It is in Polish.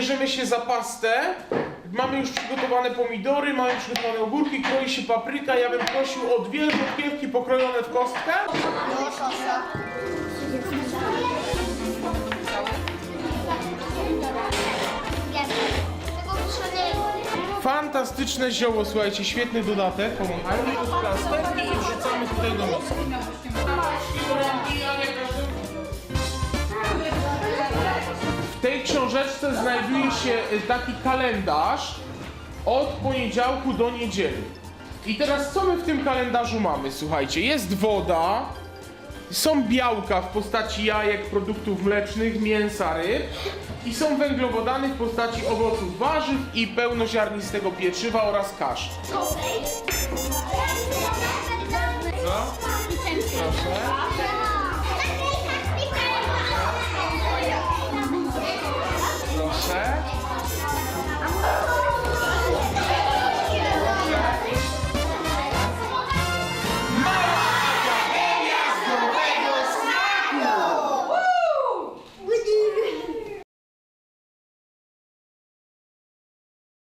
bierzemy się za pastę. Mamy już przygotowane pomidory, mamy przygotowane ogórki, kroi się papryka. Ja bym prosił o dwie rzodkiewki pokrojone w kostkę. Fantastyczne zioło, słuchajcie, świetny dodatek. Plasterki i wrzucamy tutaj do miski. Tej książeczce znajduje się taki kalendarz od poniedziałku do niedzieli. I teraz co my w tym kalendarzu mamy? Słuchajcie, jest woda, są białka w postaci jajek, produktów mlecznych, mięsa, ryb i są węglowodany w postaci owoców, warzyw i pełnoziarnistego pieczywa oraz kasz.